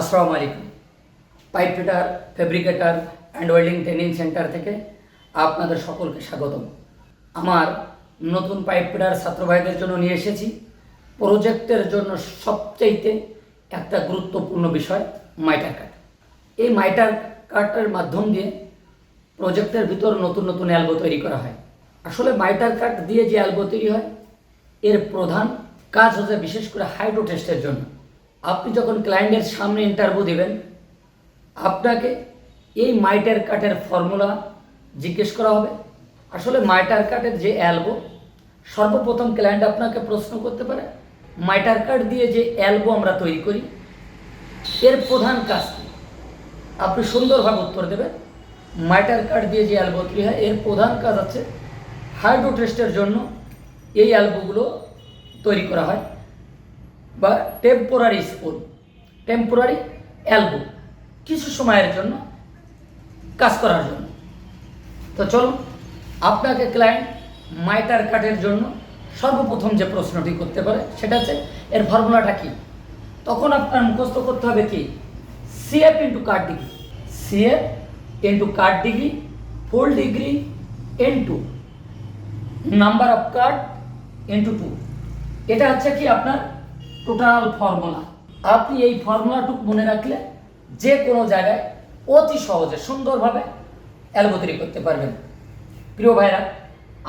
আসসালামু আলাইকুম। Pipe fitter, fabricator and welding training centre থেকে আপনাদের সকলকে স্বাগতম। আমার নতুন পাইপ ফিটার ছাত্র ভাইদের জন্য নিয়ে এসেছি। প্রজেক্টের জন্য সবচাইতে একটা গুরুত্বপূর্ণ বিষয় মাইটার কাট এই মাইটার কাটের মাধ্যম দিয়ে প্রজেক্টের ভিতর নতুন নতুন অ্যালবো তৈরি করা হয়। আসলে মাইটার কাট দিয়ে যে অ্যালবো তৈরি হয়, এর প্রধান কাজ হচ্ছে বিশেষ করে হাইড্রো টেস্টের জন্য। আপনি যখন ক্লায়েন্টের সামনে ইন্টারভিউ দেবেন, আপনাকে এই মাইটার কাটের ফর্মুলা জিজ্ঞেস করা হবে। আসলে মাইটার কাটের যে অ্যালবো সর্বপ্রথম ক্লায়েন্ট আপনাকে প্রশ্ন করতে পারে মাইটার কাট দিয়ে যে অ্যালবো আমরা তৈরি করি, এর প্রধান কাজ আপনি সুন্দরভাবে উত্তর দেবেন মাইটার কার্ড দিয়ে যে অ্যালবো তৈরি হয়, এর প্রধান কাজ আছে হাইড্রো টেস্টের জন্য এই অ্যালবোগুলো তৈরি করা হয়। বা টেম্পোরারি স্পুন টেম্পোরারি অ্যালবো কিছু সময়ের জন্য কাজ করার জন্য। তো চলুন, আপনাকে ক্লায়েন্ট মাইটার কাটের জন্য সর্বপ্রথম যে প্রশ্নটি করতে পারে সেটা হচ্ছে, এর ফর্মুলাটা কি? তখন আপনার মুখস্থ করতে হবে কি? CF into cut degree CF into cut degree full degree into number of cut into two এটা হচ্ছে কি আপনার টোটাল ফর্মুলা। আপনি এই ফর্মুলাটুকু মনে রাখলে যে কোনো জায়গায় অতি সহজে, সুন্দরভাবে অ্যালবো তৈরি করতে পারবেন। প্রিয় ভাইরা,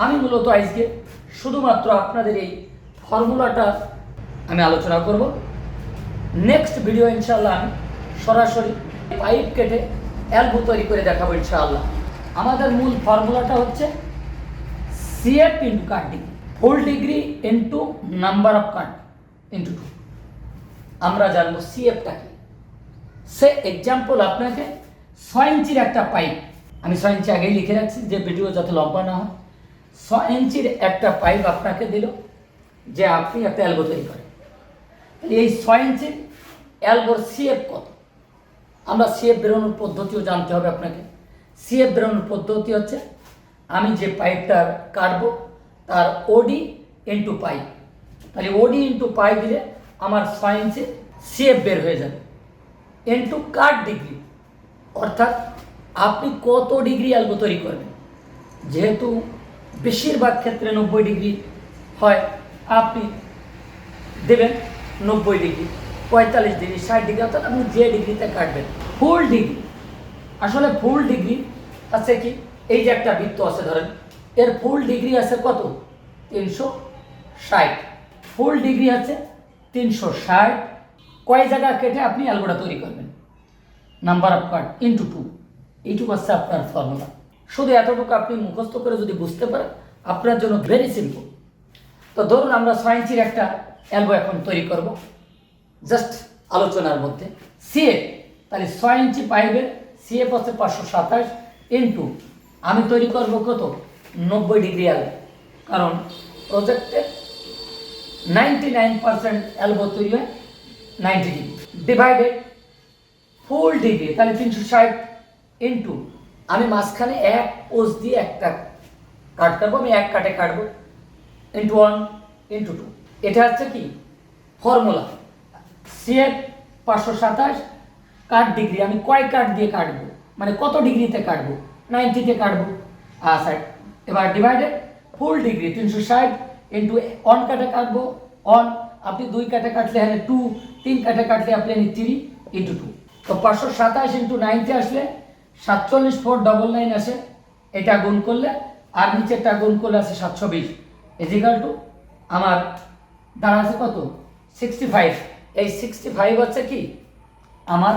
আমি মূলত আজকে শুধুমাত্র আপনাদের এই ফর্মুলাটা আমি আলোচনা করব। নেক্সট ভিডিও ইনশাল্লাহ আমি সরাসরি পাইপ কেটে অ্যালবো তৈরি করে দেখাবো ইনশাআল্লাহ। আমাদের মূল ফর্মুলাটা হচ্ছে CF into cut degree full degree into number of cut into two আমরা জানব সিএফটা কি? সে এক্সাম্পল আপনাকে ছয় ইঞ্চির একটা পাইপ আমি ছয় ইঞ্চি আগেই লিখে রাখছি যে ভিডিও যাতে লম্বা না হয়, ছয় ইঞ্চির একটা পাইপ আপনাকে দিল যে আপনি একটা অ্যালবো তৈরি করেন। তাহলে এই ছয় ইঞ্চির অ্যালবোর সিএফ কত? আমরা সিএফ বেরোনোর পদ্ধতিও জানতে হবে আপনাকে। সিএফ বেরোনোর পদ্ধতি হচ্ছে, আমি যে পাইপটা কাটবো, তার ওডি ইন্টু পাইপ তাহলে ওডি ইন্টু পাই দিলে আমার ইঞ্চি সিএফ বের হয়ে যাবে। ইন্টু কাট ডিগ্রি অর্থাৎ আপনি কত ডিগ্রি অ্যালবো তৈরি করবেন। যেহেতু বেশিরভাগ ক্ষেত্রে নব্বই ডিগ্রি হয়, আপনি দেবেন নব্বই ডিগ্রি পঁয়তাল্লিশ ডিগ্রি ষাট ডিগ্রি অর্থাৎ আপনি যে ডিগ্রিতে কাটবেন। ফুল ডিগ্রি আসলে ফুল ডিগ্রি আছে কি? এই যে একটা বৃত্ত আছে ধরেন, এর ফুল ডিগ্রি আছে কত? তিনশো ষাট। ফুল ডিগ্রি আছে, তিনশো ষাট। কয় জায়গা কেটে আপনি অ্যালবোটা তৈরি করবেন? Number of card into two এইটুকু হচ্ছে আপনার ফর্মুলা শুধু এতটুকু আপনি মুখস্থ করে যদি বুঝতে পারেন, আপনার জন্য ভেরি সিম্পল তো ধরুন আমরা ছয় ইঞ্চির একটা অ্যালবো এখন তৈরি করব। জাস্ট আলোচনার মধ্যে। সিএফ তাহলে ছয় ইঞ্চি পাইপের সিএফ হচ্ছে পাঁচশো সাতাশ ইন্টু আমি তৈরি করব কত? নব্বই ডিগ্রি অ্যালবো কারণ প্রজেক্টে নাইনটি নাইন পার্সেন্ট অ্যালবো তৈরি হয় ninety degree. Divided full degree তাহলে তিনশো ষাট ইন্টু আমি মাঝখানে এক পোজ দিয়ে একটা কাট কাটবো, আমি এক কাটে কাটবো। ইন্টু ওয়ান ইন্টু টু এটা হচ্ছে কি? ফর্মুলা সিএফ পাঁচশো সাতাশ কাট ডিগ্রি আমি কয় কাট দিয়ে কাটবো? মানে কত ডিগ্রিতে কাটবো? নাইনটিতে কাটবো। আচ্ছা এবার ডিভাইডেড ফুল ডিগ্রি তিনশো ষাট ইন্টু অন কাটে কাটবো অন আপনি দুই কাটে কাটলে হ্যাঁ টু তিন কাটে কাটলে আপনি থ্রি ইন্টু টু তো পাঁচশো সাতাশ ইন্টু নাইনটি আসলে সাতচল্লিশ ফোর ডবল নাইন আসে, এটা গুণ করলে, আর নিচেরটা গুণ করলে আছে সাতশো বিশ। ইজিক্যাল টু আমার দাঁড়াচ্ছে কত? সিক্সটি ফাইভ এই সিক্সটি ফাইভ হচ্ছে কি? আমার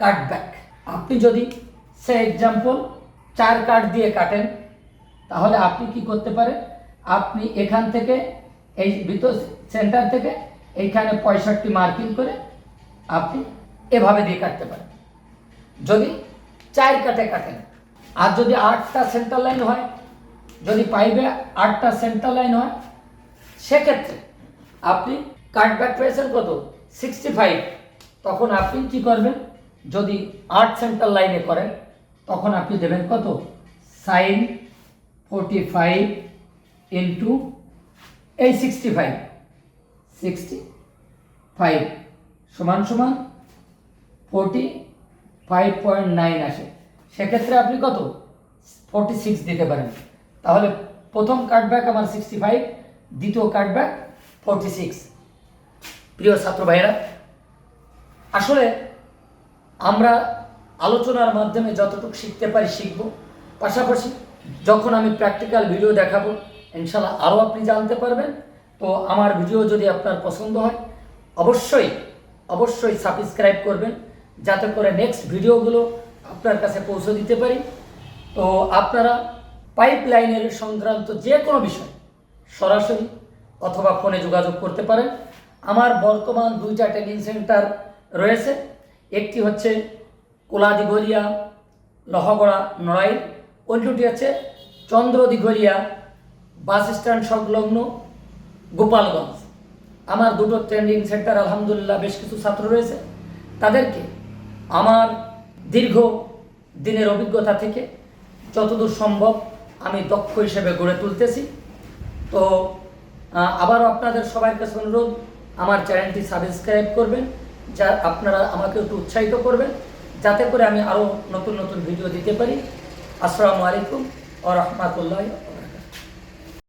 কাট ব্যাক আপনি যদি সে এক্সাম্পল চার কাট দিয়ে কাটেন, তাহলে আপনি কি করতে পারেন? আপনি এখান থেকে, এই ভিতর সেন্টার থেকে এইখানে পঁয়ষট্টি মার্কিং করে আপনি এভাবে দিয়ে কাটতে পারেন। যদি চার কাটে কাটেন, আর যদি আটটা সেন্টার লাইন হয়, যদি পাইবে আটটা সেন্টার লাইন হয়, সেক্ষেত্রে আপনি কাটব্যাক পেয়েছেন কত? সিক্সটি ফাইভ তখন আপনি কি করবেন? যদি আট সেন্টার লাইনে করেন, তখন আপনি দেবেন কত? সাইন ফোরটি ফাইভ ইন্টু এই সিক্সটি ফাইভ সিক্সটি ফাইভ সমান সমান ফোরটি ফাইভ পয়েন্ট নাইন আসে। সেক্ষেত্রে আপনি কত? ফোরটি সিক্স দিতে পারেন। তাহলে প্রথম কাটব্যাক আমার সিক্সটি ফাইভ দ্বিতীয় কাটব্যাক ফোরটি সিক্স প্রিয় ছাত্র ভাইয়েরা, আসলে আমরা আলোচনার মাধ্যমে যতটুকু শিখতে পারি শিখব। পাশাপাশি যখন আমি প্র্যাকটিক্যাল ভিডিও দেখাবো ইনশাল্লাহ আরও আপনি জানতে পারবেন। তো আমার ভিডিও যদি আপনার পছন্দ হয়, অবশ্যই অবশ্যই সাবস্ক্রাইব করবেন, যাতে করে নেক্সট ভিডিওগুলো আপনার কাছে পৌঁছে দিতে পারি। তো আপনারা পাইপ লাইনের সংক্রান্ত যে কোনো বিষয় সরাসরি অথবা ফোনে যোগাযোগ করতে পারেন। আমার বর্তমান দুইটা ট্রেনিং সেন্টার রয়েছে। একটি হচ্ছে কোলাদিঘলিয়া, লহগড়া, নড়াইল। অন্যটি হচ্ছে চন্দ্রদিঘলিয়া বাস স্ট্যান্ড সংলগ্ন গোপালগঞ্জ। আমার দুটো ট্রেনিং সেন্টার, আলহামদুলিল্লাহ, বেশ কিছু ছাত্র রয়েছে। তাদেরকে আমার দীর্ঘ দিনের অভিজ্ঞতা থেকে যতদূর সম্ভব আমি দক্ষ হিসেবে গড়ে তুলতেছি। তো আবারও আপনাদের সবার কাছে অনুরোধ, আমার চ্যানেলটি সাবস্ক্রাইব করবেন, যা আপনারা আমাকে একটু উৎসাহিত করবেন, যাতে করে আমি আরও নতুন নতুন ভিডিও দিতে পারি। আসসালামু আলাইকুম ও রহমতুল্লাহ